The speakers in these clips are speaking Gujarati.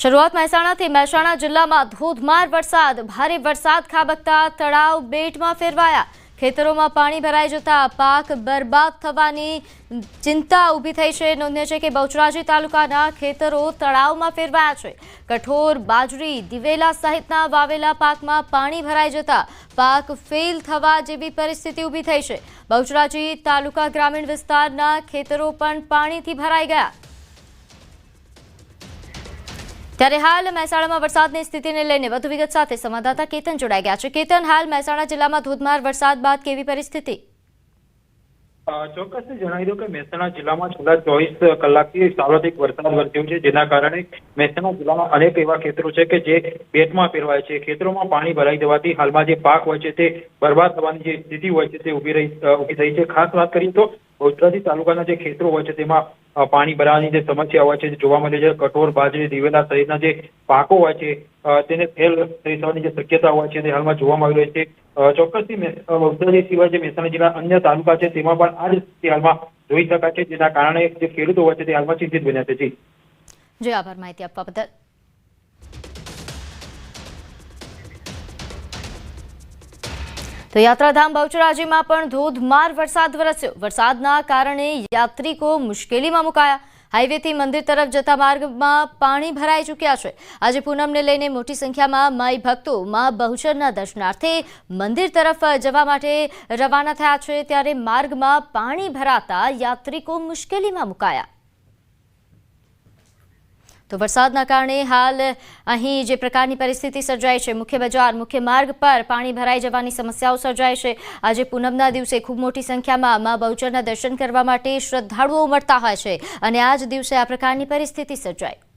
શરૂઆત મહેસાણાથી મહેસાણા જિલ્લામાં ધોધમાર વરસાદ, ભારે વરસાદ, ખાબકતા, તળાવ, બેટમાં ફેરવાયા. ખેતરોમાં પાણી ભરાઈ જતા પાક બરબાદ થવાની ચિંતા ઊભી થઈ છે. નોંધ્ય છે કે બહુચરાજી તાલુકાના ખેતરો તળાવમાં ફેરવાયા છે. કઠોર, બાજરી, દિવેલા સહિતના વાવેલા પાકમાં પાણી ભરાઈ જતા પાક ફેલ થવા જેવી પરિસ્થિતિ ઊભી થઈ છે. બહુચરાજી તાલુકા ગ્રામીણ વિસ્તારના ખેતરો પણ પાણીથી ભરાઈ ગયા. ત્યારે હાલ મહેસાણામાં વરસાદની સ્થિતિને લઈને વધુ વિગત સાથે સંવાદદાતા કેતન જોડાઈ ગયા છે. કેતન, હાલ મહેસાણા જિલ્લામાં ધોધમાર વરસાદ બાદ કેવી પરિસ્થિતિ? ચોક્કસ જણાવી દઉં કે મહેસાણા જિલ્લામાં છેલ્લા ચોવીસ કલાકથી સાર્વત્રિક વરસાદ વરસ્યો છે, જેના કારણે મહેસાણા જિલ્લામાં અનેક એવા ખેતરો છે કે જે બેટમાં ફેરવાય છે. ખેતરોમાં પાણી ભરાઈ જવાથી હાલમાં જે પાક હોય છે તે બરબાદ થવાની જે સ્થિતિ હોય છે તે ઊભી રહી ઊભી થઈ છે. ખાસ વાત કરીએ તો બહુચરાજી તાલુકાના જે ખેતરો હોય છે તેમાં પાણી ભરાવાની જે સમસ્યા હોય છે જોવા મળે છે કઠોળ બાજરી દિવેલા સહિતના જે પાકો હોય છે તેને ફેલ થઈ થવાની જે શક્યતા હોય છે, તે હાલમાં જોવામાં આવી રહી છે. ચોક્કસથી વડોદરા સિવાય જે મહેસાણા જિલ્લા અન્ય તાલુકા છે, તેમાં પણ આ જ હાલમાં જોઈ શકાય છે, જેના કારણે જે ખેડૂતો હોય છે, તે હાલમાં ચિંતિત બન્યા છે. જે. આભાર માહિતી આપવા બદલ. તો યાત્રાધામ બહુચરાજીમાં પણ ધોધમાર વરસાદ વરસ્યો. વરસાદના કારણે યાત્રિકો મુશ્કેલીમાં મુકાયા. હાઈવેથી મંદિર તરફ જતા માર્ગમાં પાણી ભરાઈ ચૂક્યા છે. આજે પૂનમને લઈને મોટી સંખ્યામાં માઈ ભક્તો માં બહુચરના દર્શનાર્થે મંદિર તરફ જવા માટે રવાના થયા છે. ત્યારે માર્ગમાં પાણી ભરાતા યાત્રિકો મુશ્કેલીમાં મુકાયા. તો વરસાદના કારણે હાલ અહીં જે પ્રકારની પરિસ્થિતિ સર્જાય છે, મુખ્ય બજાર, મુખ્ય માર્ગ પર પાણી ભરાઈ જવાની સમસ્યાઓ સર્જાય છે. આજે પૂનમના દિવસે ખૂબ મોટી સંખ્યામાં મા બહુચરના દર્શન કરવા માટે શ્રદ્ધાળુઓ ઉમટતા હોય છે અને આ દિવસે આ પ્રકારની પરિસ્થિતિ સર્જાઈ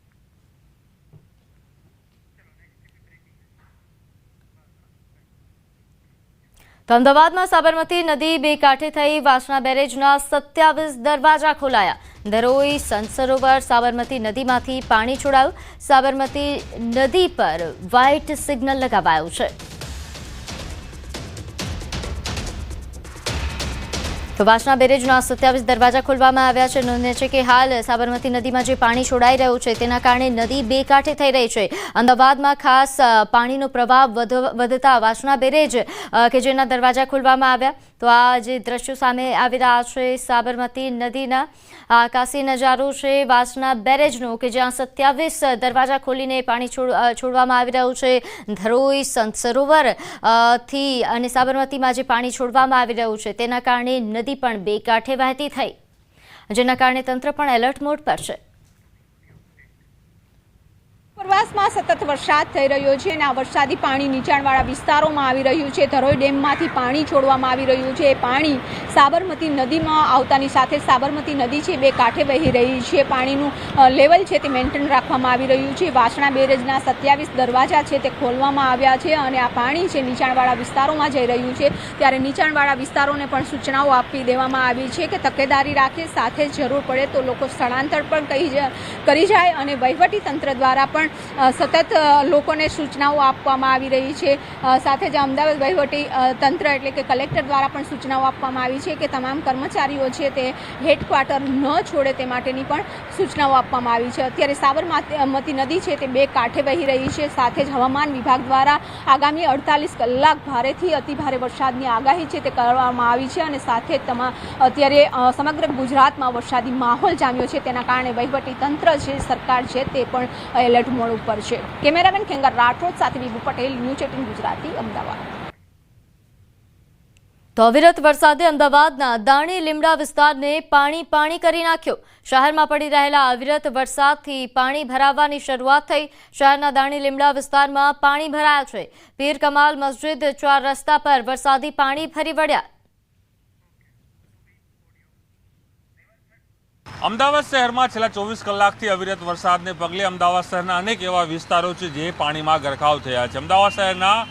તો અમદાવાદમાં સાબરમતી નદી બે કાંઠે થઈ વાસણા બેરેજના સત્યાવીસ દરવાજા ખોલાયા. ધરોઈ સંસરોવર સાબરમતી નદીમાંથી પાણી છોડાયું. સાબરમતી નદી પર વ્હાઇટ સિગ્નલ લગાવાયું છે. તો વાસણા બેરેજના સત્યાવીસ દરવાજા ખોલવામાં આવ્યા છે. નોંધનીય છે કે હાલ સાબરમતી નદીમાં જે પાણી છોડાઈ રહ્યું છે, તેના કારણે નદી બે કાંઠે થઈ રહી છે. અમદાવાદમાં ખાસ પાણીનો પ્રવાહ વધ- વધતા વાસણા બેરેજ કે જેના દરવાજા ખોલવામાં આવ્યા? તો આ જે દ્રશ્યો સામે આવી રહ્યા છે, સાબરમતી નદીના આકાશી નજારો છે, વાસના બેરેજનો, કે જ્યાં સત્યાવીસ દરવાજા ખોલીને પાણી છોડ છોડવામાં આવી રહ્યું છે. ધરોઈ સંત સરોવરથી અને સાબરમતીમાં જે પાણી છોડવામાં આવી રહ્યું છે, તેના કારણે નદી પણ બે કાંઠે વહેતી થઈ. જેના કારણે તંત્ર પણ એલર્ટ મોડ પર છે. ઉપરવાસમાં સતત વરસાદ થઈ રહ્યો છે અને આ વરસાદી પાણી નીચાણવાળા વિસ્તારોમાં આવી રહ્યું છે. ધરોઈ ડેમમાંથી પાણી છોડવામાં આવી રહ્યું છે. પાણી સાબરમતી નદીમાં આવતાની સાથે સાબરમતી નદી છે, બે કાંઠે વહી રહી છે. પાણીનું લેવલ છે તે મેન્ટેન રાખવામાં આવી રહ્યું છે. વાસણા બેરેજના સત્યાવીસ દરવાજા છે તે ખોલવામાં આવ્યા છે અને આ પાણી છે નીચાણવાળા વિસ્તારોમાં જઈ રહ્યું છે. ત્યારે નીચાણવાળા વિસ્તારોને પણ સૂચનાઓ આપી દેવામાં આવી છે કે તકેદારી રાખે, સાથે જરૂર પડે તો લોકો સ્થળાંતર પણ કહી કરી જાય અને વહીવટી તંત્ર દ્વારા પણ સતત લોકોને સૂચનાઓ આપવામાં આવી રહી છે. સાથે જ અમદાવાદ વહીવટી તંત્ર એટલે કે કલેક્ટર દ્વારા પણ સૂચનાઓ આપવામાં આવી છે કે તમામ કર્મચારીઓ છે તે હેડક્વાર્ટર ન છોડે તે માટેની પણ સૂચનાઓ આપવામાં આવી છે. અત્યારે સાબરમતી નદી છે તે બે કાંઠે વહી રહી છે. સાથે જ હવામાન વિભાગ દ્વારા આગામી અડતાલીસ કલાક ભારેથી અતિ ભારે વરસાદની આગાહી છે તે કરવામાં આવી છે અને સાથે જ તમા, અત્યારે સમગ્ર ગુજરાતમાં વરસાદી માહોલ જામ્યો છે. તેના કારણે વહીવટી તંત્ર છે સરકાર છે તે પણ એલર્ટ મોડ ઉપર છે. કેમેરામેન ખેંગર રાઠોડ, સાથે વિભુ પટેલ, ન્યૂઝ એટીન ગુજરાતી, અમદાવાદ. તો અવિરત વરસાદે અમદાવાદના દાણી લીમડા વિસ્તારને પાણી પાણી કરી નાખ્યો. શહેરમાં પડી રહેલા અવિરત વરસાદથી પાણી ભરાવાની શરૂઆત થઈ. શહેરના દાણી લીમડા વિસ્તારમાં પાણી ભરાયા છે. પીર કમાલ મસ્જિદ ચાર રસ્તા પર વરસાદી પાણી ફરી વળ્યા. અમદાવાદ શહેરમાં છેલ્લા ચોવીસ કલાકથી અવિરત વરસાદને પગલે અમદાવાદ શહેરના અનેક એવા વિસ્તારો છે જે પાણીમાં ગરકાવ થયા છે. અમદાવાદ શહેરના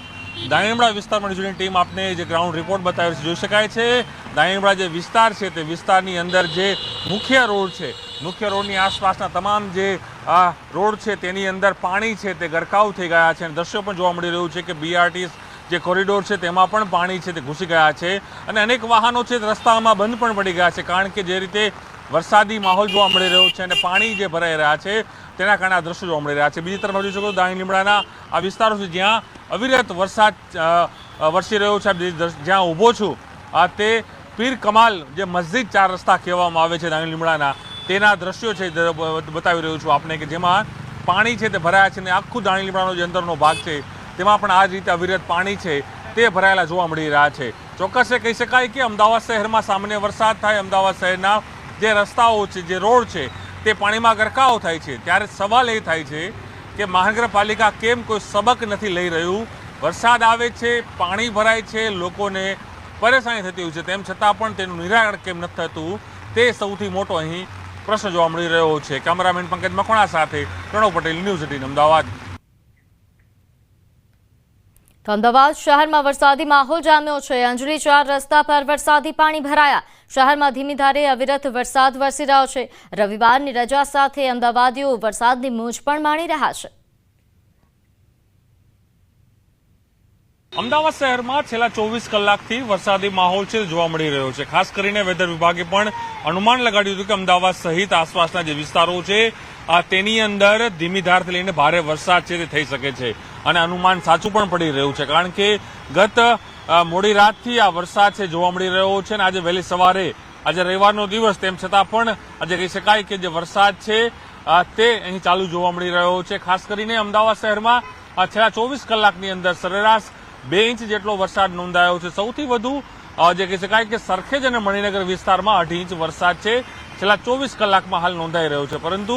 દાણીમડા વિસ્તારમાં જોઈને ટીમ આપને જે ગ્રાઉન્ડ રિપોર્ટ બતાવ્યો છે, જોઈ શકાય છે? દાણીમડા જે વિસ્તાર છે તે વિસ્તારની અંદર જે મુખ્ય રોડ છે, મુખ્ય રોડની આસપાસના તમામ જે, આ રોડ છે તેની અંદર પાણી છે તે ગરકાવ થઈ ગયા છે અને દ્રશ્યો પણ જોવા મળી રહ્યું છે કે બીઆરટી જે કોરિડોર છે તેમાં પણ પાણી છે તે ઘૂસી ગયા છે અને અનેક વાહનો છે રસ્તામાં બંધ પણ પડી ગયા છે. કારણ કે જે રીતે વરસાદી માહોલ જોવા મળી રહ્યો છે અને પાણી જે ભરાઈ રહ્યા છે, તેના કારણે આ દ્રશ્યો જોવા મળી રહ્યા છે. બીજી તરફ જોઈ શકો દાણી લીમડાના આ વિસ્તારો છે જ્યાં અવિરત વરસાદ વરસી રહ્યો છે. જ્યાં ઊભો છું, આ તે પીર કમાલ જે મસ્જિદ ચાર રસ્તા કહેવામાં આવે છે દાણી લીમડાના, તેના દ્રશ્યો છે બતાવી રહ્યું છું આપને કે જેમાં પાણી છે તે ભરાયા છે અને આખું દાણી લીમડાનો જે અંદરનો ભાગ છે, તેમાં પણ આ જ રીતે અવિરત પાણી છે તે ભરાયેલા જોવા મળી રહ્યા છે. ચોક્કસ એ કહી શકાય કે અમદાવાદ શહેરમાં સામાન્ય વરસાદ થાય, અમદાવાદ શહેરના જે રસ્તાઓ છે, જે રોડ છે, તે પાણીમાં ગરકાવ થાય છે. ત્યારે સવાલ એ થાય છે કે મહાનગરપાલિકા કેમ કોઈ સબક નથી લઈ રહ્યું? વરસાદ આવે છે, પાણી ભરાય છે, લોકોને પરેશાની થતી હોય છે. તેમ છતાં પણ તેનું નિરાકરણ કેમ નથી થતું? તે સૌથી મોટો અહીં પ્રશ્ન જોવા મળી રહ્યો છે. કેમેરામેન પંકજ મકોણા સાથે પ્રણવ પટેલ, ન્યૂઝ એટીન, અમદાવાદ. તો અમદાવાદ શહેરમાં વરસાદી માહોલ જામ્યો છે. અંજલી ચાર રસ્તા પર વરસાદી પાણી ભરાયા. શહેરમાં ધીમી ધારે અવિરત વરસાદ વરસી રહ્યો છે. રવિવારની રજા સાથે અમદાવાદીઓ વરસાદની મોજ પણ માણી રહ્યા છે. અમદાવાદ શહેરમાં છેલ્લા ચોવીસ કલાકથી વરસાદી માહોલ છે, જોવા મળી રહ્યો છે. ખાસ કરીને વેધર વિભાગે પણ અનુમાન લગાડ્યું હતું કે અમદાવાદ સહિત આસપાસના જે વિસ્તારો છે તેની અંદર ધીમી ધારથી લઈને ભારે વરસાદ છે, તે થઈ શકે છે. અને અનુમાન સાચું પણ પડી રહ્યું છે. કારણ કે ગત મોડી રાતથી આ વરસાદ છે, જોવા મળી રહ્યો છે અને આજે વહેલી સવારે, આજે રવિવારનો દિવસ, તેમ છતાં પણ આજે કહી શકાય કે જે વરસાદ છે તે અહીં ચાલુ જોવા મળી રહ્યો છે. ખાસ કરીને અમદાવાદ શહેરમાં છેલ્લા ચોવીસ કલાકની અંદર સરેરાશ બે ઇંચ જેટલો વરસાદ નોંધાયો છે. સૌથી વધુ જે કહી શકાય કે સરખેજ અને મણિનગર વિસ્તારમાં અઢી ઇંચ વરસાદ છે. છેલ્લા ચોવીસ કલાકમાં હાલ નોંધાઈ રહ્યો છે. પરંતુ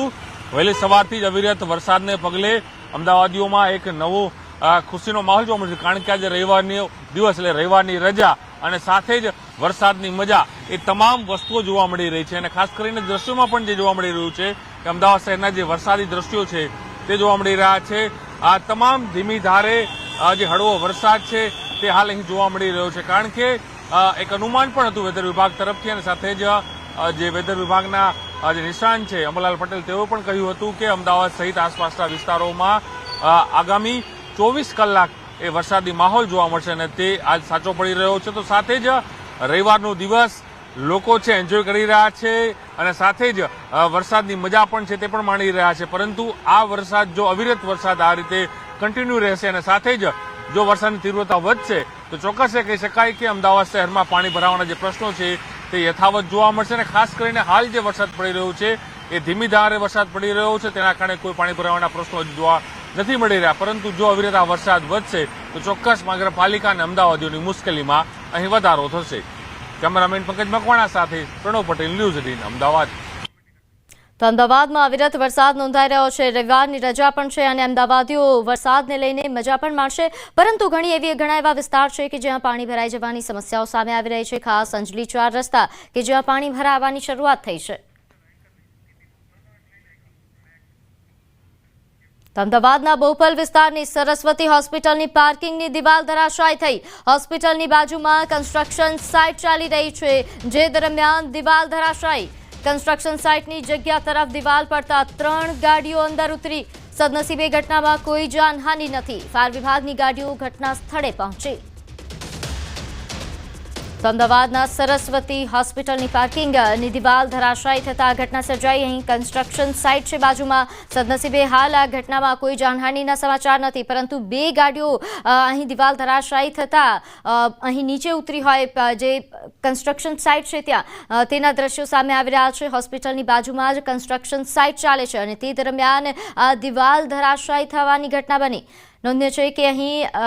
વહેલી સવારથી જ અવિરત વરસાદને પગલે અમદાવાદીઓમાં એક નવો ખુશીનો માહોલ જોવા મળશે કારણ કે આજે રવિવારની દિવસ એટલે રવિવારની રજા અને સાથે જ વરસાદની મજા એ તમામ વસ્તુઓ જોવા મળી રહી છે. અને ખાસ કરીને દ્રશ્યોમાં પણ જે જોવા મળી રહ્યું છે કે અમદાવાદ શહેરના જે વરસાદી દ્રશ્યો છે તે જોવા મળી રહ્યા છે. આ તમામ ધીમી ધારે જે હળવો વરસાદ છે તે હાલ અહીં જોવા મળી રહ્યો છે. કારણ કે એક અનુમાન પણ હતું વેધર વિભાગ તરફથી અને સાથે જ જે વેધર વિભાગના જે નિષ્ણાંત છે. અમરલાલ પટેલ તેઓ પણ કહ્યું હતું કે અમદાવાદ સહિત આસપાસના વિસ્તારોમાં આગામી ચોવીસ કલાક એ વરસાદી માહોલ જોવા મળશે અને તે આજ સાચો પડી રહ્યો છે. તો સાથે જ રવિવારનો દિવસ લોકો છે એન્જોય કરી રહ્યા છે અને સાથે જ વરસાદની મજા પણ છે તે પણ માણી રહ્યા છે. પરંતુ આ વરસાદ, જો અવિરત વરસાદ આ રીતે કન્ટિન્યુ રહેશે અને સાથે જ જો વરસાદની તીવ્રતા વધશે, તો ચોક્કસ કહી શકાય કે અમદાવાદ શહેરમાં પાણી ભરાવાના જે પ્રશ્નો છે તે યથાવત જોવા મળશે અને ખાસ કરીને હાલ જે વરસાદ પડી રહ્યો છે, એ ધીમી ધારે વરસાદ પડી રહ્યો છે. તેના કારણે કોઈ પાણી ભરાવાના પ્રશ્નો હજુ જોવા નથી મળી રહ્યા. પરંતુ જો અવિરત આ વરસાદ વધશે, તો ચોક્કસ મહાનગરપાલિકા અને અમદાવાદીઓની મુશ્કેલીમાં અહીં વધારો થશે. કેમેરામેન પંકજ મકવાણા સાથે પ્રણવ પટેલ, ન્યૂઝ એટીન, અમદાવાદ. તો અમદાવાદમાં અવિરત વરસાદ નોંધાઈ રહ્યો છે. રવિવારની રજા પણ છે અને અમદાવાદીઓ વરસાદને લઈને મજા પણ માણશે. પરંતુ ઘણી એવી ઘણા એવા વિસ્તાર છે કે જ્યાં પાણી ભરાઈ જવાની સમસ્યાઓ સામે આવી રહી છે. ખાસ અંજલી ચાર રસ્તા કે જ્યાં પાણી ભરાવાની શરૂઆત થઈ છે. અમદાવાદના બોપલ વિસ્તારની સરસ્વતી હોસ્પિટલની પાર્કિંગની દિવાલ ધરાશાય થઈ. હોસ્પિટલની બાજુમાં કન્સ્ટ્રક્શન સાઇટ ચાલી રહી છે. જે દરમિયાન દિવાલ ધરાશાયી. કન્સ્ટ્રક્શન સાઇટની જગ્યા તરફ દિવાલ પડતા ત્રણ ગાડીઓ અંદર ઉતરી. સદનસીબે ઘટનામાં કોઈ જાનહાનિ નથી. ફાયર વિભાગની ગાડીઓ ઘટના સ્થળે પહોંચી. તો અમદાવાદના સરસ્વતી હોસ્પિટલની પાર્કિંગની દિવાલ ધરાશાયી થતા ઘટના સર્જાઈ. અહીં કન્સ્ટ્રક્શન સાઇટ છે બાજુમાં. સદનસીબે હાલ આ ઘટનામાં કોઈ જાનહાનિના સમાચાર નથી, પરંતુ બે ગાડીઓ અહીં દિવાલ ધરાશાયી થતા અહીં નીચે ઉતરી હોય જે કન્સ્ટ્રક્શન સાઇટ છે ત્યાં તેના દ્રશ્યો સામે આવી રહ્યા છે. હોસ્પિટલની બાજુમાં જ કન્સ્ટ્રક્શન સાઇટ ચાલે છે અને તે દરમિયાન દિવાલ ધરાશાયી થવાની ઘટના બની. નોંધ્ય છે કે અહીં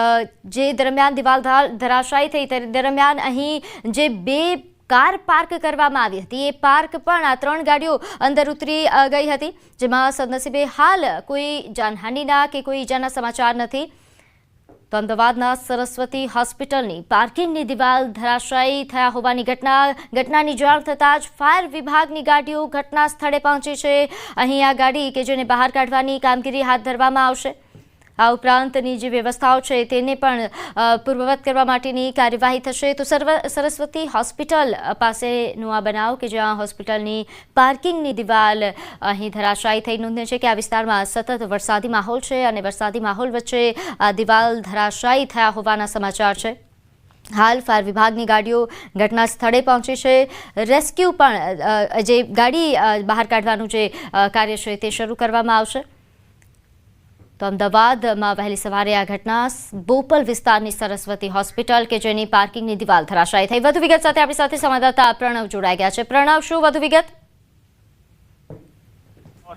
જે દરમિયાન દિવાલ ધરાશાયી થઈ દરમિયાન અહીં જે બે કાર પાર્ક કરવામાં આવી હતી. એ પાર્ક પણ આ ત્રણ ગાડીઓ અંદર ઉતરી ગઈ હતી. જેમાં સદનસીબે હાલ કોઈ જાનહાનિના કે કોઈ ઈજાના સમાચાર નથી. તો અમદાવાદના સરસ્વતી હોસ્પિટલની પાર્કિંગની દિવાલ ધરાશાયી થયા હોવાની ઘટના, ઘટનાની જાણ થતાં જ ફાયર વિભાગની ગાડીઓ ઘટના સ્થળે પહોંચી છે. અહીં આ ગાડી કે જેને બહાર કાઢવાની કામગીરી હાથ ધરવામાં આવશે. આ ઉપરાંતની જે વ્યવસ્થાઓ છે તેને પણ પૂર્વવત કરવા માટેની કાર્યવાહી થશે. તો સર્વ, સરસ્વતી હોસ્પિટલ પાસેનો આ બનાવ કે જ્યાં હોસ્પિટલની પાર્કિંગની દિવાલ અહીં ધરાશાયી થઈ નોંધે છે કે આ વિસ્તારમાં સતત વરસાદી માહોલ છે અને વરસાદી માહોલ વચ્ચે આ દિવાલ ધરાશાયી થયા હોવાના સમાચાર છે. હાલ ફાયર વિભાગની ગાડીઓ ઘટના સ્થળે પહોંચી છે. રેસ્ક્યુ પણ જે ગાડી બહાર કાઢવાનું જે કાર્ય છે તે શરૂ કરવામાં આવશે. તો અમદાવાદમાં વહેલી સવારે આ ઘટના બોપલ વિસ્તારની સરસ્વતી હોસ્પિટલ કે જેની પાર્કિંગની દિવાલ ધરાશાયી થઈ. વધુ વિગત સાથે આપણી સાથે સંવાદદાતા પ્રણવ જોડાઈ ગયા છે. પ્રણવ, શું વધુ વિગત?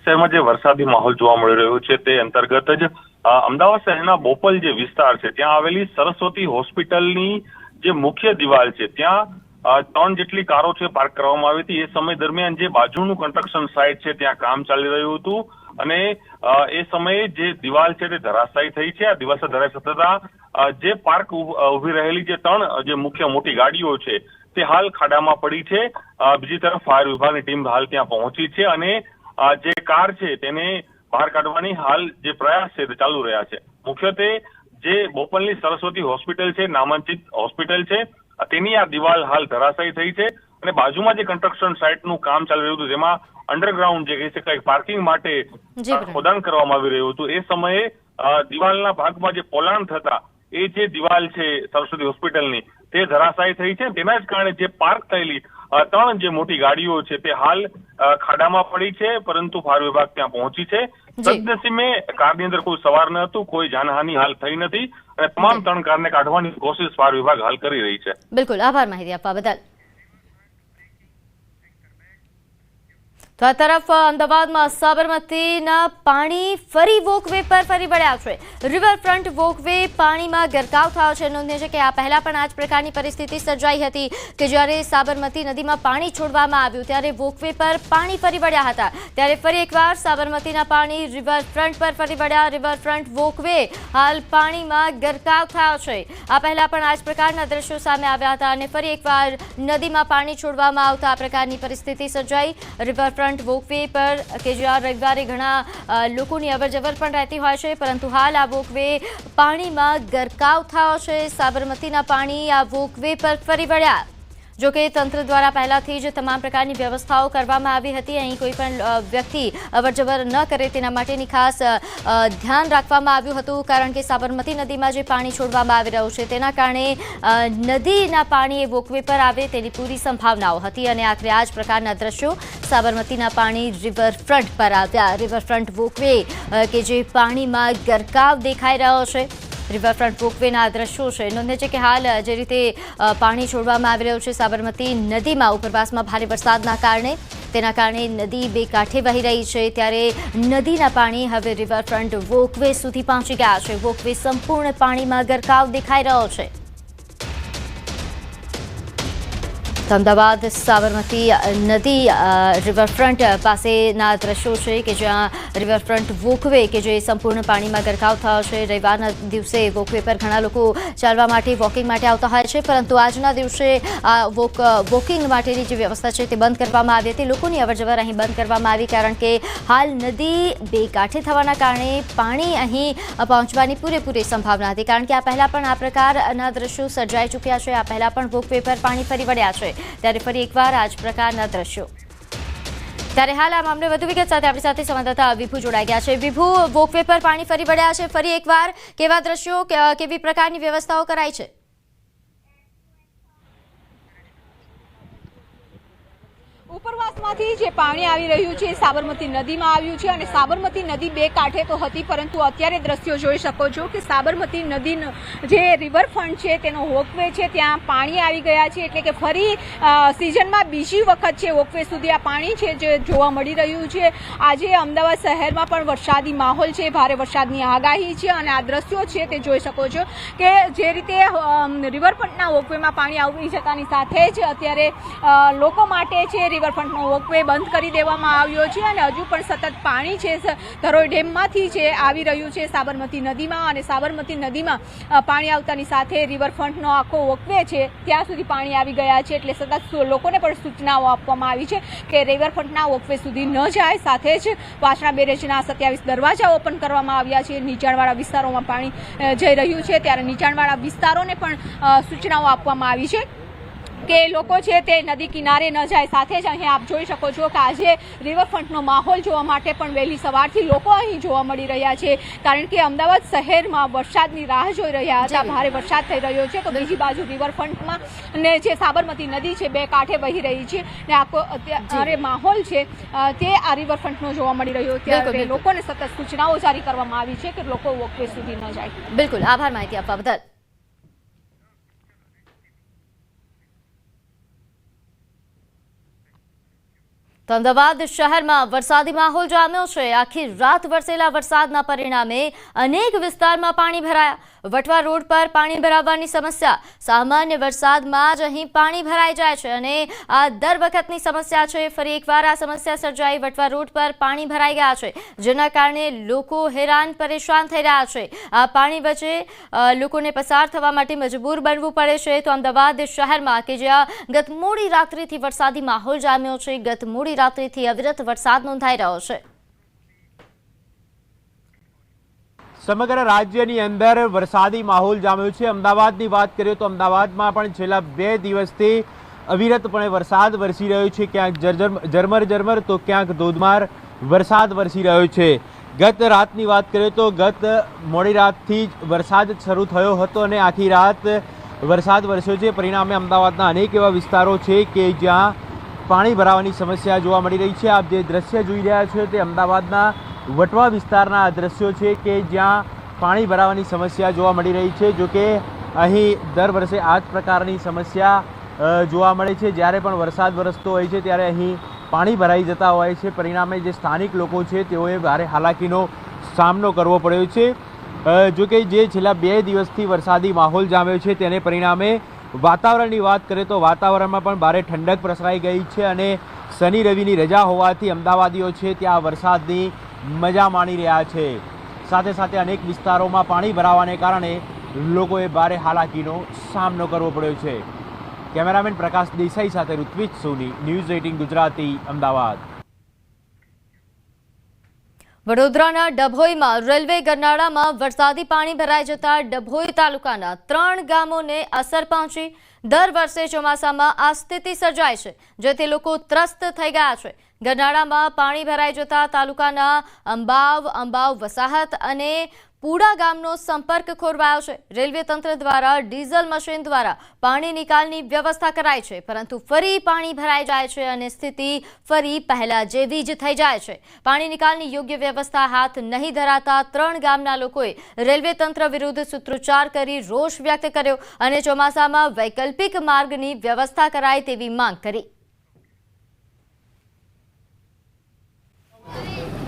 શહેરમાં જે વરસાદી માહોલ જોવા મળી રહ્યો છે તે અંતર્ગત જ અમદાવાદ શહેરના બોપલ જે વિસ્તાર છે, ત્યાં આવેલી સરસ્વતી હોસ્પિટલની જે મુખ્ય દિવાલ છે, ત્યાં ત્રણ જેટલી કારો છે, પાર્ક કરવામાં આવી હતી. એ સમય દરમિયાન જે બાજુનું કન્સ્ટ્રક્શન સાઇટ છે, ત્યાં કામ ચાલી રહ્યું હતું. અને એ સમયે જે દિવાલ છે તે ધરાશાયી થઈ છે. આ દિવસે ધરાશાયી થતા જે પાર્ક ઊભી રહેલી જે ત્રણ જે મુખ્ય મોટી ગાડીઓ છે તે હાલ ખાડામાં પડી છે. બીજી તરફ ફાયર વિભાગની ટીમ હાલ ત્યાં પહોંચી છે અને જે કાર છે તેને બહાર કાઢવાની હાલ જે પ્રયાસ છે તે ચાલુ રહ્યા છે. મુખ્યત્વે જે બોપલની સરસ્વતી હોસ્પિટલ છે નામાંકિત હોસ્પિટલ છે, તેની આ દિવાલ હાલ ધરાશાયી થઈ છે. અને બાજુમાં જે કન્સ્ટ્રક્શન સાઇટનું કામ ચાલી રહ્યું હતું જેમાં અંડરગ્રાઉન્ડ જે કહી શકાય પાર્કિંગ માટે. ખોદાણ કરવામાં આવી રહ્યું હતું એ સમયે દિવાલના ભાગમાં જે પોલાણ થતા એ જે દિવાલ છે સરસ્વતી હોસ્પિટલની તે ધરાશાયી થઈ છે. તેના જ કારણે જે પાર્ક થયેલી ત્રણ જે મોટી ગાડીઓ છે તે હાલ ખાડામાં પડી છે પરંતુ ફાયર વિભાગ ત્યાં પહોંચી છે. સદનસીબે કારની અંદર કોઈ સવાર ન હતું કોઈ જાનહાનિ હાલ થઈ નથી અને તમામ ત્રણ કારને કાઢવાની કોશિશ ફાયર વિભાગ હાલ કરી રહી છે. બિલકુલ. આભાર માહિતી આપવા બદલ. તો આ તરફ અમદાવાદમાં સાબરમતીના પાણી ફરી વોકવે પર ફરી વળ્યા છે. રિવરફ્રન્ટ વોકવે પાણીમાં ગરકાવ થયો છે. નોંધનીય છે કે આ પહેલા પણ આ જ પ્રકારની પરિસ્થિતિ સર્જાઈ હતી કે જ્યારે સાબરમતી નદીમાં પાણી છોડવામાં આવ્યું, ત્યારે વોકવે પર પાણી ફરી વળ્યા હતા. ત્યારે ફરી એકવાર સાબરમતીના પાણી રિવરફ્રન્ટ પર ફરી વળ્યા. રિવરફ્રન્ટ વોકવે હાલ પાણીમાં ગરકાવ થયો છે. આ પહેલા પણ આ જ પ્રકારના દ્રશ્યો સામે આવ્યા હતા અને ફરી એકવાર નદીમાં પાણી છોડવામાં આવતા આ પ્રકારની પરિસ્થિતિ સર્જાઈ. રિવરફ્રન્ટ વોકવે પર કે જ્યાં રવિવારે ઘણા લોકોની અવરજવર પણ રહેતી હોય છે, પરંતુ હાલ આ વોકવે પાણીમાં ગરકાવ થયો છે. સાબરમતીના પાણી આ વોકવે પર ફરી વળ્યા. જો કે તંત્ર દ્વારા પહેલાથી જ તમામ પ્રકારની વ્યવસ્થાઓ કરવામાં આવી હતી. અહીં કોઈ પણ વ્યક્તિ અવરજવર ન કરે તેના માટેની ખાસ ધ્યાન રાખવામાં આવ્યું હતું. કારણ કે સાબરમતી નદીમાં જે પાણી છોડવામાં આવી રહ્યું છે, તેના કારણે નદીના પાણી એ વોકવે પર આવે તેની પૂરી સંભાવનાઓ હતી અને આખરે આ જ પ્રકારના દ્રશ્યો સાબરમતીના પાણી રિવરફ્રન્ટ પર આવ્યા. રિવરફ્રન્ટ વોકવે કે જે પાણીમાં ગરકાવ દેખાઈ રહ્યો છે. રિવરફ્રન્ટ આ દ્રશ્યો છે. નોંધે છે કે હાલ જે રીતે પાણી છોડવામાં આવી રહ્યું છે, સાબરમતી નદીમાં ઉપરવાસમાં ભારે વરસાદના કારણે. તેના કારણે નદી બે કાંઠે વહી રહી છે. ત્યારે નદીના પાણી હવે રિવરફ્રન્ટ વોકવે સુધી પહોંચી ગયા છે. વોકવે સંપૂર્ણ પાણીમાં ગરકાવ દેખાઈ રહ્યો છે. અમદાવાદ, સાબરમતી નદી રિવરફ્રન્ટ પાસેના દ્રશ્યો છે કે જ્યાં રિવરફ્રન્ટ વોકવે કે જે સંપૂર્ણ પાણીમાં ગરકાવ થયો છે. રવિવારના દિવસે વોકવે પર ઘણા લોકો ચાલવા માટે વોકિંગ માટે આવતા હોય છે, પરંતુ આજના દિવસે આ વોક વોકિંગ માટેની જે વ્યવસ્થા છે તે બંધ કરવામાં આવી હતી. લોકોની અવરજવર અહીં બંધ કરવામાં આવી કારણ કે હાલ નદી બે કાંઠે થવાના કારણે પાણી અહીં પહોંચવાની પૂરેપૂરી સંભાવના હતી. કારણ કે આ પહેલાં પણ આ પ્રકારના દ્રશ્યો સર્જાઈ ચૂક્યા છે. આ પહેલાં પણ વોકવે પર પાણી ફરી વળ્યા છે. ત્યારે ફરી એકવાર આ જ પ્રકારના દ્રશ્યો. ત્યારે હાલ આ મામલે વધુ વિગત સાથે આપણી સાથે સંવાદદાતા વિભુ જોડાઈ ગયા છે. વિભુ, વોકવે પર પાણી ફરી વળ્યા છે. ફરી એકવાર કેવા દ્રશ્યો કેવી પ્રકારની વ્યવસ્થાઓ કરાઈ છે? ઉપરવાસમાંથી જે પાણી આવી રહ્યું છે સાબરમતી નદીમાં આવ્યું છે અને સાબરમતી નદી બે કાંઠે તો હતી, પરંતુ અત્યારે દ્રશ્યો જોઈ શકો છો કે સાબરમતી નદીનો જે રિવરફ્રન્ટ છે, તેનો વોકવે છે, ત્યાં પાણી આવી ગયા છે, એટલે કે ફરી સિઝનમાં બીજી વખત છે વોકવે સુધી આ પાણી છે જે જોવા મળી રહ્યું છે. આજે અમદાવાદ શહેરમાં પણ વરસાદી માહોલ છે, ભારે વરસાદની આગાહી છે અને આ દ્રશ્યો છે તે જોઈ શકો છો કે જે રીતે રિવરફ્રન્ટના વોકવેમાં પાણી આવી જતાની સાથે જ અત્યારે લોકો માટે છે રિવરફ્રન્ટનો વોકવે બંધ કરી દેવામાં આવ્યો છે અને હજુ પણ સતત પાણી છે ધરોઈ ડેમમાંથી છે આવી રહ્યું છે સાબરમતી નદીમાં અને સાબરમતી નદીમાં પાણી આવતાની સાથે રિવરફ્રન્ટનો આખો વોકવે છે, ત્યાં સુધી પાણી આવી ગયા છે એટલે સતત લોકોને પણ સૂચનાઓ આપવામાં આવી છે કે રિવરફ્રન્ટના વોકવે સુધી ન જાય. સાથે જ વાસણા બેરેજના સત્યાવીસ દરવાજા ઓપન કરવામાં આવ્યા છે. નીચાણવાળા વિસ્તારોમાં પાણી જઈ રહ્યું છે. ત્યારે નીચાણવાળા વિસ્તારોને પણ સૂચનાઓ આપવામાં આવી છે. કે લોકો છે તે નદી કિનારે ન જાય. સાથે જ અહીં આપ જોઈ શકો છો કે આજે રિવરફ્રન્ટનો માહોલ જોવા માટે પણ વહેલી સવારથી લોકો અહીં જોવા મળી રહ્યા છે. કારણ કે અમદાવાદ શહેરમાં વરસાદની રાહ જોઈ રહ્યા હતા. ભારે વરસાદ થઈ રહ્યો છે તો બીજી બાજુ રિવરફ્રન્ટમાં અને જે સાબરમતી નદી છે બે કાંઠે વહી રહી છે ને આખો અત્યારે માહોલ છે તે આ રિવરફ્રન્ટનો જોવા મળી રહ્યો ત્યારે. લોકોને સતત સૂચનાઓ જારી કરવામાં આવી છે કે લોકો વોકવે સુધી ન જાય. બિલકુલ. આભાર માહિતી આપવા બદલ. તો અમદાવાદ શહેરમાં વરસાદી માહોલ જામ્યો છે. આખી રાત વરસેલા વરસાદના પરિણામે અનેક વિસ્તારમાં પાણી ભરાયા. વટવા રોડ પર પાણી ભરાવાની સમસ્યા. સામાન્ય વરસાદમાં જ અહીં પાણી ભરાઈ જાય છે અને આ દર વખતની સમસ્યા છે. ફરી એકવાર આ સમસ્યા સર્જાઈ. વટવા રોડ પર પાણી ભરાઈ ગયા છે. જેના કારણે લોકો હેરાન પરેશાન થઈ રહ્યા છે. આ પાણી વચ્ચે લોકોને પસાર થવા માટે મજબૂર બનવું પડે છે. તો અમદાવાદ શહેરમાં કે જ્યાં ગત મોડી રાત્રિથી વરસાદી માહોલ જામ્યો છે. ગત મોડી રાત્રિથી અવિરત વરસાદ નોંધાઈ રહ્યો છે. સમગ્ર રાજ્યની અંદર વરસાદી માહોલ જામ્યો છે. અમદાવાદની વાત કરીએ તો અમદાવાદમાં પણ છેલ્લા બે દિવસથી અવિરતપણે વરસાદ વરસી રહ્યો છે. ક્યાંક ઝરમર ઝરમર તો ક્યાંક ધોધમાર વરસાદ વરસી રહ્યો છે. ગત રાતની વાત કરીએ તો ગત મોડી રાતથી જ વરસાદ શરૂ થયો હતો અને આખી રાત વરસાદ વરસ્યો છે. પરિણામે અમદાવાદના અનેક એવા વિસ્તારો છે કે જ્યાં પાણી ભરાવાની સમસ્યા જોવા મળી રહી છે. આપ જે દ્રશ્ય જોઈ રહ્યા છો તે અમદાવાદના વટવા વિસ્તારના દ્રશ્યો છે કે જ્યાં પાણી ભરાવાની સમસ્યા જોવા મળી રહી છે. જો કે અહીં દર વર્ષે આ જ પ્રકારની સમસ્યા જોવા મળે છે. જ્યારે પણ વરસાદ વરસતો હોય છે ત્યારે અહીં પાણી ભરાઈ જતા હોય છે. પરિણામે જે સ્થાનિક લોકો છે તેઓએ ભારે હાલાકીનો સામનો કરવો પડ્યો છે. જો કે જે છેલ્લા બે દિવસથી વરસાદી માહોલ જામ્યો છે, તેને પરિણામે વાતાવરણની વાત કરીએ તો વાતાવરણમાં પણ ભારે ઠંડક પ્રસરાઈ ગઈ છે અને શનિ રવિની રજા હોવાથી અમદાવાદીઓ છે ત્યાં વરસાદની મજા માણી રહ્યા છે. સાથે સાથે અનેક વિસ્તારોમાં પાણી ભરાવાને કારણે લોકોએ ભારે હાલાકીનો સામનો કરવો પડ્યો છે. કેમેરામેન પ્રકાશ દેસાઈ સાથે ઋત્વિજ સોની, ન્યૂઝ એઇટીન ગુજરાતી, અમદાવાદ. વડોદરાના ડભોઈમાં, રેલવે ગરનાળામાં વરસાદી પાણી ભરાઈ જતા ડભોઈ તાલુકાના ત્રણ ગામોને અસર પહોંચી. દર વર્ષે ચોમાસામાં આ સ્થિતિ સર્જાય છે, જેથી લોકો ત્રસ્ત થઈ ગયા છે. ગરનાળામાં પાણી ભરાઈ જતા તાલુકાના અંબાવ અંબાવ વસાહત અને પુડા ગામનો સંપર્ક ખોરવાયો છે. રેલવે તંત્ર દ્વારા, ડીઝલ મશીન દ્વારા પાણી નિકાલની વ્યવસ્થા કરાઈ છે. પરંતુ ફરી પાણી ભરાઈ જાય છે અને સ્થિતિ ફરી પહેલા જેવી જ થઈ જાય છે. પાણી નિકાલની યોગ્ય વ્યવસ્થા હાથ નહીં ધરાતા ત્રણ ગામના લોકોએ રેલવે તંત્ર વિરુદ્ધ સૂત્રોચ્ચાર કરી રોષ વ્યક્ત કર્યો અને ચોમાસામાં વૈકલ્પિક માર્ગની વ્યવસ્થા કરાય તેવી માંગ કરી.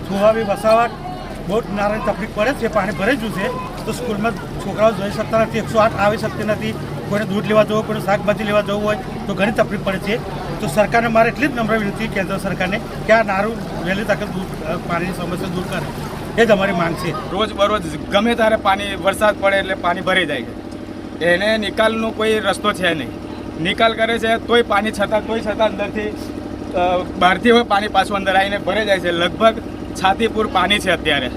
સુહાવી વસાવટ. બહુ જ તકલીફ પડે છે, પાણી ભરાઈ ગયું છે, તો સ્કૂલમાં છોકરાઓ જઈ શકતા નથી, એકસો આઠ આવી શકતી નથી, કોઈને દૂધ લેવા જવું કોઈને શાકભાજી લેવા જવું હોય, તો ઘણી તકલીફ પડે છે. તો સરકારને મારે એટલી જ નમ્ર વિનંતી, કેન્દ્ર સરકારને, કે આ નારું વહેલી તકે દૂર પાણીની સમસ્યા દૂર કરે. એ જ અમારી માંગ છે. રોજ બરોજ ગમે ત્યારે પાણી, વરસાદ પડે એટલે પાણી ભરાઈ જાય. એને નિકાલનો કોઈ રસ્તો છે નહીં. નિકાલ કરે છે, તોય પાણી છતાં, તોય છતાં અંદરથી બહારથી હોય પાણી પાછું અંદર આવીને ભરાઈ જાય છે. લગભગ છાતીપુર પાણી છે અત્યારે.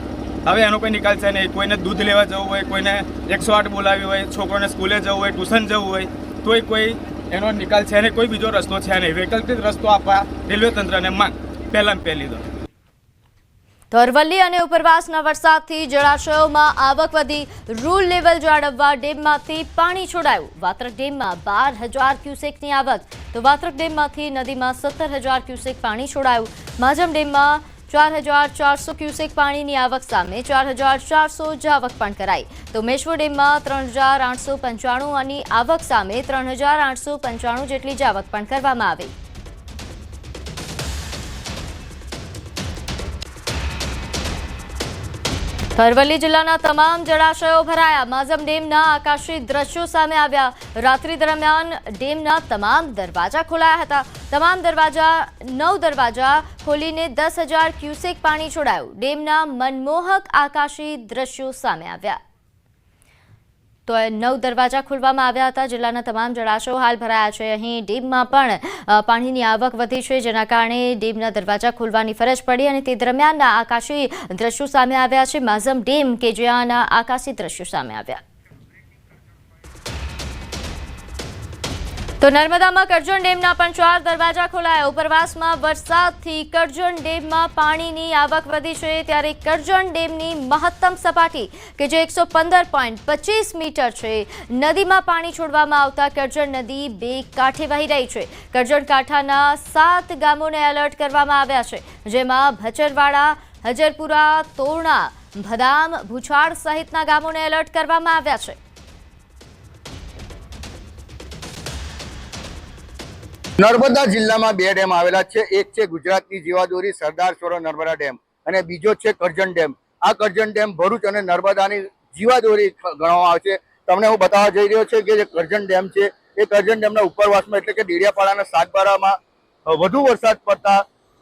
હવે એનો કોઈ નિકાલ છે નહીં. કોઈને દૂધ લેવા જવું હોય, કોઈને એકસો આઠ બોલાવી હોય, છોકરોને સ્કૂલે જવું હોય, ટ્યુશન જવું હોય, તોય કોઈ એનો નિકાલ છે નહીં. કોઈ બીજો રસ્તો છે નહીં. વૈકલ્પિક રસ્તો આપવા રેલવે તંત્રને માંગ. પહેલાં પહેલી દો તો. અરવલ્લી અને ઉપરવાસના વરસાદથી જળાશયોમાં આવક વધી. રૂલ લેવલ જાળવવા ડેમમાંથી પાણી છોડાયું. વાત્રક ડેમમાં બાર હજાર ક્યુસેકની આવક. તો વાત્રક ડેમમાંથી નદીમાં સત્તર હજાર ક્યુસેક પાણી છોડાયું. માજમ ડેમમાં ચાર હજાર ચારસો ક્યુસેક પાણીની આવક સામે ચાર હજાર ચારસો જ આવક પણ કરાઈ. તો મેશ્વો ડેમમાં ત્રણ હજાર આઠસો પંચાણુંની આવક સામે ત્રણ હજાર આઠસો પંચાણું જેટલી જ આવક પણ કરવામાં આવી. અરવલ્લી જિલ્લાના તમામ જળાશયો ભરાયા. માઝમ ડેમના આકાશી દ્રશ્યો સામે આવ્યા. રાત્રિ દરમિયાન ડેમના તમામ દરવાજા ખોલાયા હતા. તમામ દરવાજા, નવ દરવાજા ખોલીને દસ હજાર ક્યુસેક પાણી છોડાયું. ડેમના મનમોહક આકાશી દ્રશ્યો સામે આવ્યા. તો નવ દરવાજા ખોલવામાં આવ્યા હતા. જિલ્લાના તમામ જળાશયો હાલ ભરાયા છે. અહીં ડેમમાં પણ પાણીની આવક વધી છે, જેના કારણે ડેમના દરવાજા ખોલવાની ફરજ પડી અને તે દરમિયાન આકાશી દ્રશ્યો સામે આવ્યા છે. માઝમ ડેમ કે જ્યાંના આકાશી દ્રશ્યો સામે આવ્યા. તો નર્મદામાં કરજણ ડેમના પણ ચાર દરવાજા ખોલાયા. ઉપરવાસમાં વરસાદથી કરજણ ડેમમાં પાણીની આવક વધી છે. ત્યારે કરજણ ડેમની મહત્તમ સપાટી, કે જે એકસો મીટર છે, નદીમાં પાણી છોડવામાં આવતા કરજણ નદી બે કાંઠે વહી રહી છે. કરજણ કાંઠાના સાત ગામોને એલર્ટ કરવામાં આવ્યા છે. જેમાં ભચરવાડા, હજરપુરા, તોરણા, ભદામ ભૂછાડ સહિતના ગામોને એલર્ટ કરવામાં આવ્યા છે. નર્મદા જિલ્લામાં બે ડેમ આવેલા છે. એક છે ગુજરાતની જીવાદોરી સરદાર સરોવર નર્મદા ડેમ અને બીજો છે કરજણ ડેમ. આ કરજણ ડેમ ભરૂચ અને નર્મદાની જીવાદોરી ગણવામાં આવે છે. તમને હું બતાવવા જઈ રહ્યો છું કે જે કરજણ ડેમ છે, એ કરજણ ડેમના ઉપરવાસમાં એટલે કે ડેડિયાપાડાના સાગબારામાં વધુ વરસાદ પડતા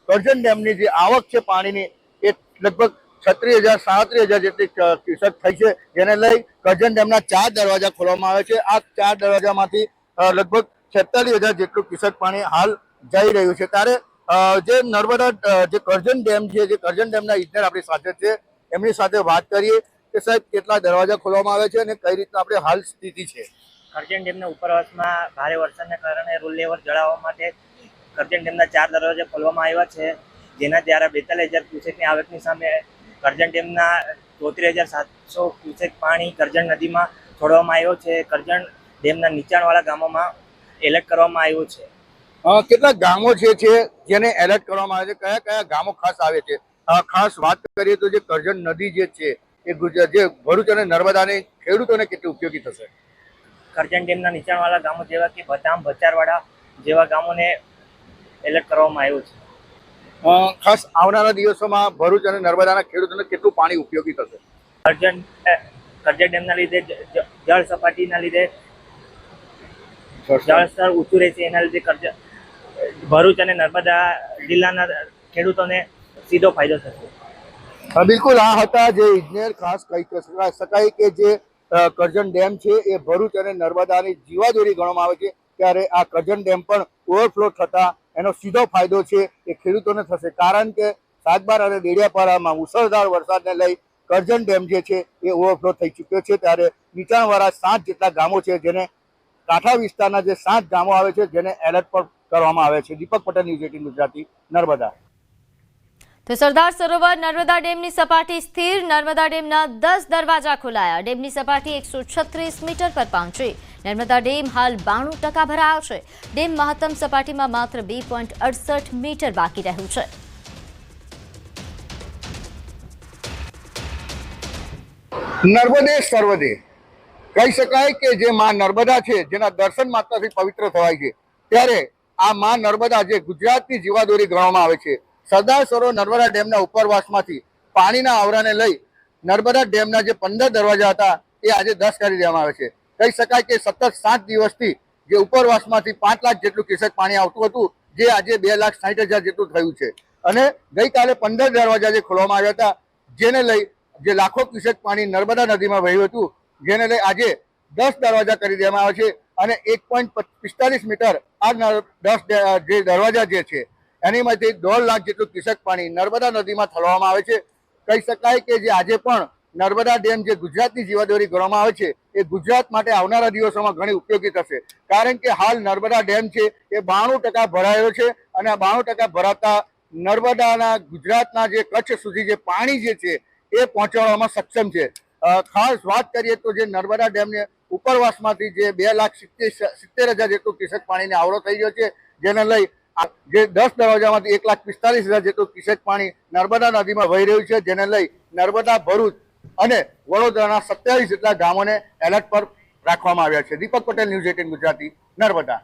કરજણ ડેમની જે આવક છે પાણીની, એ લગભગ છત્રીસ હજાર, સાડત્રીસ હજાર જેટલી ક્યુસેક થઈ છે. જેને લઈ કરજણ ડેમના ચાર દરવાજા ખોલવામાં આવે છે. આ ચાર દરવાજામાંથી લગભગ છેતાલીસ હજાર જેટલું ક્યુસેક પાણી હાલ જઈ રહ્યું છે. ત્યારે જે નર્મદા જે કરજણ ડેમ છે, જે કરજણ ડેમના ઇજનેર આપણી સાથે છે, એમની સાથે વાત કરીએ કે સાહેબ કેટલા દરવાજા ખોલવામાં આવે છે અને કઈ રીતના આપણે હાલ સ્થિતિ છે. કરજણ ડેમના ઉપરવાસમાં ભારે વરસાદને કારણે રૂલ લેવલ જળાવવા માટે કરજણ ડેમના ચાર દરવાજા ખોલવામાં આવ્યા છે, જેના દ્વારા બેતાલીસ હજાર ક્યુસેકની આવકની સામે કરજણ ડેમના ચોત્રીસ હજાર સાતસો ક્યુસેક પાણી કરજણ નદીમાં છોડવામાં આવ્યો છે. કરજણ ડેમના નીચાણવાળા ગામોમાં એલર્ટ કરવામાં આવ્યું છે? કેટલા ગામો જે છે જેને એલર્ટ કરવામાં આવે છે કયા કયા ગામો ખાસ આવે છે? ખાસ વાત કરીએ તો જે કરજણ નદી જે છે એ ગુજરાત જે ભરૂચ અને નર્મદાને ખેડૂતોને કેટલી ઉપયોગી થશે? કરજણ ડેમના નીચાણવાળા ગામો જેવા કે બધામ ભચારવાડા જેવા ગામોને એલર્ટ કરવામાં આવ્યું છે. ખાસ આવનારા દિવસોમાં ભરૂચ અને નર્મદાના ખેડૂતોને કેટલું પાણી ઉપયોગી થશે? કરજણ કરજણ ડેમના લીધે જળ સપાટીના લીધે જળ સ્તર ઊંચું રહે છે એના લીધે કરજણ ભરૂચ અને નર્મદા જિલ્લાના ખેડૂતોને સીધો ફાયદો થશે. બિલકુલ. આ હતા જે ઇજનેર ખાસ કહી શકા- શકાય કે જે કરજણ ડેમ છે એ ભરૂચ અને નર્મદાની જીવાદોરી ગણવામાં આવે છે ત્યારે આ કરજણ ડેમ પણ ઓવરફ્લો થતા એનો સીધો ફાયદો છે એ ખેડૂતોને થશે. કારણ કે સાતબાર અને દેડિયાપાડામાં મુસળધાર વરસાદને લઈ કરજણ ડેમ જે છે એ ઓવરફ્લો થઈ ચૂક્યો છે ત્યારે નીચાણવાળા સાત જેટલા ગામો છે જેને કાંઠા વિસ્તારના જે સાત ગામો આવે છે જેને એલર્ટ પર કરવામાં આવે છે. Deepak Patel news eighteen Gujarati Narmada. તો સરદાર સરોવર નર્મદા ડેમની સપાટી સ્થિર. નર્મદા ડેમના દસ દરવાજા ખોલાયા. ડેમની સપાટી એકસો છત્રીસ મીટર પર પહોંચી. નર્મદા ડેમ હાલ બાણું ટકા ભરાયો છે. ડેમ મહત્તમ સપાટીમાં માત્ર બે પોઈન્ટ અડસઠ મીટર બાકી રહ્યું છે. નર્મદે સર્વદે કહી શકાય કે જે માં નર્મદા છે, જેના દર્શન માત્રથી પવિત્ર થવાય છે, ત્યારે આ માં નર્મદા જે ગુજરાતની જીવાદોરી ગણવામાં આવે છે, સરદાર સરોવર નર્મદા ડેમના ઉપરવાસમાંથી પાણીના આવરાને લઈ નર્મદા ડેમના જે પંદર દરવાજા હતા, એ આજે દસ કરી દેવામાં આવે છે. કહી શકાય કે સતત સાત દિવસથી જે ઉપરવાસમાંથી પાંચ લાખ જેટલું ક્યુસેક પાણી આવતું હતું, જે આજે બે લાખ સાઠ હજાર જેટલું થયું છે. અને ગઈકાલે પંદર દરવાજા જે ખોલવામાં આવ્યા હતા, જેને લઈ જે લાખો ક્યુસેક પાણી નર્મદા નદીમાં વહ્યું હતું જેને લઈ આજે દસ દરવાજા કરી દેવામાં આવે છે અને એક પોઈન્ટ પિસ્તાલીસ મીટર આ દસ જે દરવાજા જે છે, એનીમાંથી દોઢ લાખ જેટલું ક્યુસેક પાણી નર્મદા નદીમાં ઠલવામાં આવે છે. કહી શકાય કે જે આજે પણ નર્મદા ડેમ જે ગુજરાતની જીવાદોરી ગણવામાં આવે છે, એ ગુજરાત માટે આવનારા દિવસોમાં ઘણી ઉપયોગી થશે. કારણ કે હાલ નર્મદા ડેમ છે, એ બાણું ટકા ભરાયો છે અને આ બાણું ટકા ભરાતા નર્મદાના ગુજરાતના જે કચ્છ સુધી જે પાણી જે છે, એ પહોંચાડવામાં સક્ષમ છે. ખાસ વાત કરીએ તો જે નર્મદા ડેમને ઉપરવાસમાંથી જે બે લાખ સિત્તેર હજાર જેટલું કિસક પાણીને આવરો થઈ ગયો છે, જેને લઈ જે દસ દરવાજામાંથી એક લાખ પિસ્તાલીસ હજાર જેટલું કિસક પાણી નર્મદા નદીમાં વહી રહ્યું છે, જેને લઈ નર્મદા ભરૂચ અને વડોદરાના સત્યાવીસ જેટલા ગામોને એલર્ટ પર રાખવામાં આવ્યા છે. Deepak Patel news eighteen Gujarati, Narmada.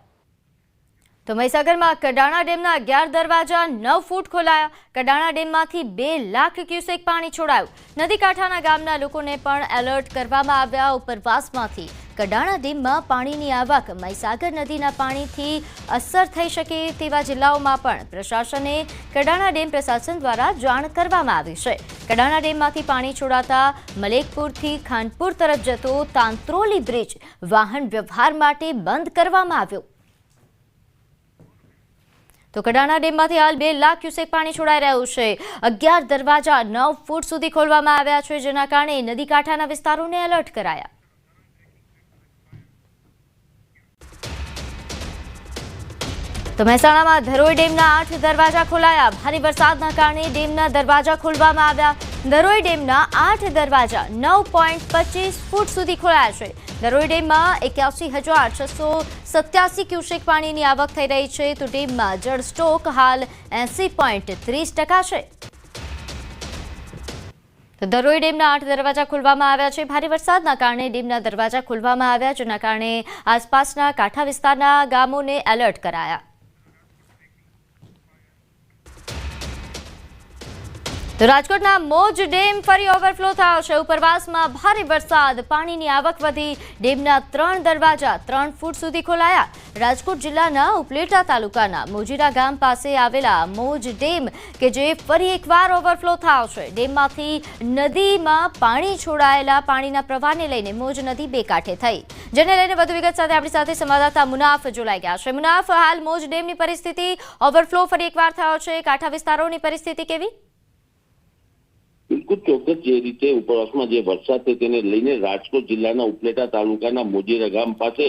તો મહીસાગરમાં કડાણા ડેમના અગિયાર દરવાજા નવ ફૂટ ખોલાયા. કડાણા ડેમમાંથી બે લાખ ક્યુસેક પાણી છોડાયું. નદી કાંઠાના ગામના લોકોને પણ એલર્ટ કરવામાં આવ્યા ઉપરવાસમાંથી. કડાણા ડેમમાં પાણીની આવક મહીસાગર નદીના પાણીથી અસર થઈ શકે તેવા જિલ્લાઓમાં પણ પ્રશાસને કડાણા ડેમ પ્રશાસન દ્વારા જાણ કરવામાં આવી છે. કડાણા ડેમમાંથી પાણી છોડાતા મલેકપુરથી ખાનપુર તરફ જતો તાંત્રોલી બ્રિજ વાહન વ્યવહાર માટે બંધ કરવામાં આવ્યો. તો કડાણા ડેમમાંથી હાલ બે લાખ ક્યુસેક પાણી છોડાઈ રહ્યું છે. અગિયાર દરવાજા નવ ફૂટ સુધી ખોલવામાં આવ્યા છે, જેના કારણે નદી કાંઠાના વિસ્તારોને એલર્ટ કરાયા. તો મહેસાણામાં ધરોઈ ડેમના આઠ દરવાજા ખોલાયા. ભારે વરસાદના કારણે ડેમના દરવાજા ખોલવામાં આવ્યા. ધરોઈ ડેમના આઠ દરવાજા નવ પોઈન્ટ પચીસ ફૂટ સુધી ખોલાયા છે. ધરોઈ ડેમમાં એક્યાસી હજાર છસો સત્યાસી ક્યુસેક પાણીની આવક થઈ રહી છે. તો ડેમમાં જળ સ્ટોક હાલ એંસી પોઈન્ટ ત્રીસ ટકા છે. તો ધરોઈ ડેમના આઠ દરવાજા ખોલવામાં આવ્યા છે. ભારે વરસાદના કારણે ડેમના દરવાજા ખોલવામાં આવ્યા, જેના કારણે આસપાસના કાંઠા વિસ્તારના ગામોને એલર્ટ કરાયા. તો રાજકોટના મોજ ડેમ ફરી ઓવરફ્લો થયો છે. ઉપરવાસમાં ભારે વરસાદ, પાણીની આવક વધી. ડેમના ત્રણ દરવાજા ત્રણ ફૂટ સુધી ખોલાયા. રાજકોટ જિલ્લાના ઉપલેટા તાલુકાના મોજીરા ગામ પાસે આવેલા મોજ ડેમ કે જે ફરી એકવાર ઓવરફ્લો થયો છે. ડેમમાંથી નદીમાં પાણી છોડાયેલા પાણીના પ્રવાહને લઈને મોજ નદી બે કાંઠે થઈ. જેને લઈને વધુ વિગત સાથે આપણી સાથે સંવાદદાતા મુનાફ જોડાઈ ગયા છે. મુનાફ, હાલ મોજ ડેમની પરિસ્થિતિ ઓવરફ્લો ફરી એકવાર થયો છે. કાંઠા વિસ્તારોની પરિસ્થિતિ કેવી? બિલકુલ ચોક્કસ જે રીતે ઉપરવાસમાં જે વરસાદ છે તેને લઈને રાજકોટ જિલ્લાના ઉપલેટા તાલુકાના મોજીરા ગામ પાસે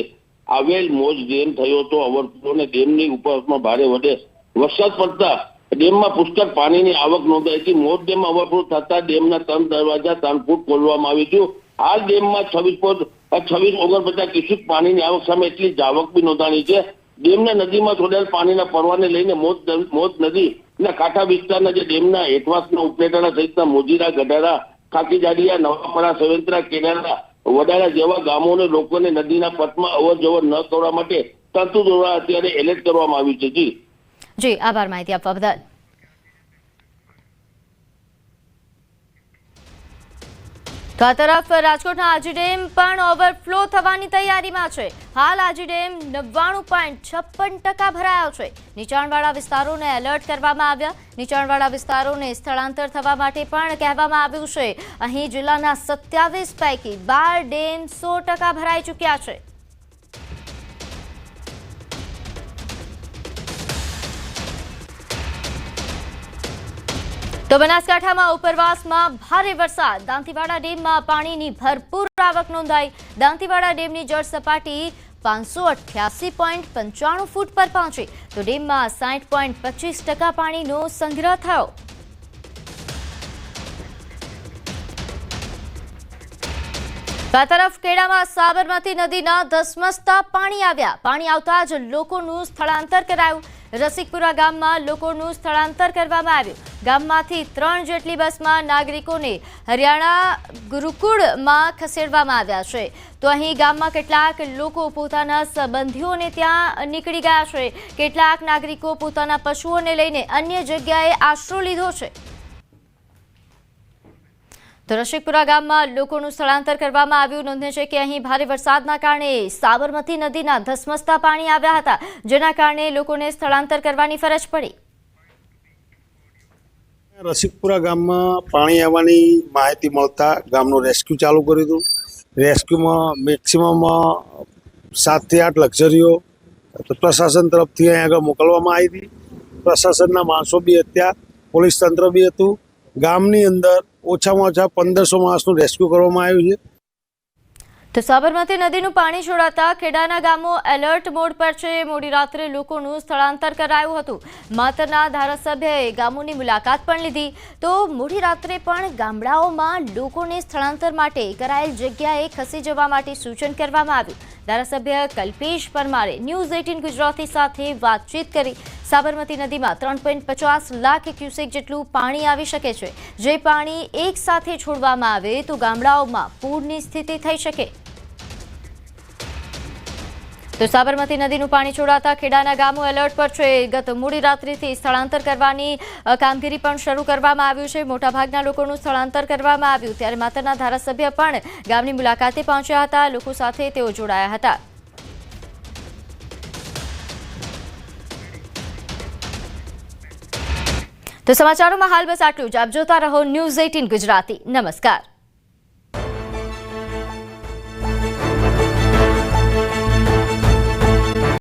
આવેલ મોજ ડેમ થયો હતો. અવરફ્લો ને ડેમની ઉપરવાસમાં ભારે વડે વરસાદ પડતા ડેમમાં પુષ્કળ પાણીની આવક નોંધાઈ હતી. મોજ ડેમ ઓવરફ્લો થતા ડેમના ત્રણ દરવાજા ત્રણ ફૂટ ખોલવામાં આવ્યું હતું. હાલ ડેમમાં છવ્વીસ પોઈન્ટ છવ્વીસ ઓગણપચાસ ક્યુસેક પાણીની આવક સામે એટલી જ આવક બી નોંધાણી છે. ડેમના નદીમાં છોડાયેલ પાણીના પરવાને લઈને મોજ મોજ નદી ના, કાંઠા વિસ્તારના જે ડેમના એકવાસના ઉપલેટાના સહિતના મોજીરા, ગઢારા, ખાકીજાડિયા, નવાપરા સવેન્દ્રા કેનારા વડાળા જેવા ગામોને લોકોને નદીના પથમાં અવર જવર ન કરવા માટે તંતુ દ્વારા અત્યારે એલર્ટ કરવામાં આવ્યું છે. જી. જી, આભાર માહિતી આપવા બદલ. તો આ તરફ રાજકોટના આજી ડેમ પણ ઓવરફ્લો થવાની તૈયારીમાં છે. હાલ આજી ડેમ નવ્વાણું પોઈન્ટ છપ્પન ટકા ભરાયો છે. નીચાણવાળા વિસ્તારોને એલર્ટ કરવામાં આવ્યા. નીચાણવાળા વિસ્તારોને સ્થળાંતર થવા માટે પણ કહેવામાં આવ્યું છે. અહીં જિલ્લાના સત્યાવીસ પૈકી બાર ડેમ સો ટકા ભરાઈ ચૂક્યા છે. તો બનાસકાંઠામાં ઉપરવાસમાં ભારે વરસાદ. દાંતીવાડા ડેમમાં પાણીની ભરપૂર આવક નોંધાઈ. દાંતીવાડા ડેમની જળ સપાટી પાંચસો ફૂટ પર પહોંચી. તો ડેમમાં સાઠ ટકા પાણીનો સંગ્રહ થયો. આ તરફ ખેડામાં સાબરમતી નદીના ધસમસતા પાણી આવ્યા. પાણી આવતા જ લોકોનું સ્થળાંતર કરાયું. રસિકપુરા ગામમાં લોકોનું સ્થળાંતર કરવામાં આવ્યું. ગામમાંથી ત્રણ જેટલી બસમાં નાગરિકોને હરિયાણા ગુરુકુળમાં ખસેડવામાં આવ્યા છે. તો અહીં ગામમાં કેટલાક લોકો પોતાના સંબંધીઓને ત્યાં નીકળી ગયા છે. કેટલાક નાગરિકો પોતાના પશુઓને લઈને અન્ય જગ્યાએ આશરો લીધો છે. તો રસિકપુરા ગામમાં લોકોનું સ્થળાંતર કરવામાં આવ્યું. નોંધે છે કે અહીં ભારે વરસાદના કારણે સાબરમતી નદીના ધસમસતા પાણી આવ્યા હતા, જેના કારણે લોકોને સ્થળાંતર કરવાની ફરજ પડી. રસિકપુરા ગામમાં પાણી આવવાની માહિતી મળતા ગામનું રેસ્ક્યુ ચાલુ કર્યું હતું. રેસ્ક્યુમાં મેક્સિમમ સાતથી આઠ લક્ઝરીઓ પ્રશાસન તરફથી અહીં આગળ મોકલવામાં આવી હતી. પ્રશાસનના માણસો બી હતા પોલીસ તંત્ર બી હતું. ગામની અંદર ઓછામાં ઓછા પંદરસો માણસનું રેસ્ક્યુ કરવામાં આવ્યું છે. તો સાબરમતી નદીનું પાણી છોડાતા ખેડાના ગામો એલર્ટ મોડ પર છે. મોડી રાત્રે લોકોનું સ્થળાંતર કરાયું હતું. માતરના ધારાસભ્યએ ગામોની મુલાકાત પણ લીધી. તો મોડી રાત્રે પણ ગામડાઓમાં લોકોને સ્થળાંતર માટે કરાયેલ જગ્યાએ ખસી જવા માટે સૂચન કરવામાં આવ્યું. ધારાસભ્ય કલ્પેશ પરમારે ન્યૂઝ એટીન ગુજરાતી સાથે વાતચીત કરી. સાબરમતી નદીમાં ત્રણ પોઈન્ટ પચાસ લાખ ક્યુસેક જેટલું પાણી આવી શકે છે. જે પાણી એક સાથે છોડવામાં આવે તો ગામડાઓમાં પૂરની સ્થિતિ થઈ શકે. તો સાબરમતી નદીનું પાણી છોડાતા ખેડાના ગામો એલર્ટ પર છે. ગત મોડી રાત્રિથી સ્થળાંતર કરવાની કામગીરી પણ શરૂ કરવામાં આવ્યું છે. મોટાભાગના લોકોનું સ્થળાંતર કરવામાં આવ્યું. ત્યારે માતરના ધારાસભ્ય પણ ગામની મુલાકાતે પહોંચ્યા હતા. લોકો સાથે તેઓ જોડાયા હતા. તો સમાચારોમાં હાલ બસ આટલું જ. આપ જોતા રહો ન્યૂઝ એટીન ગુજરાતી. નમસ્કાર.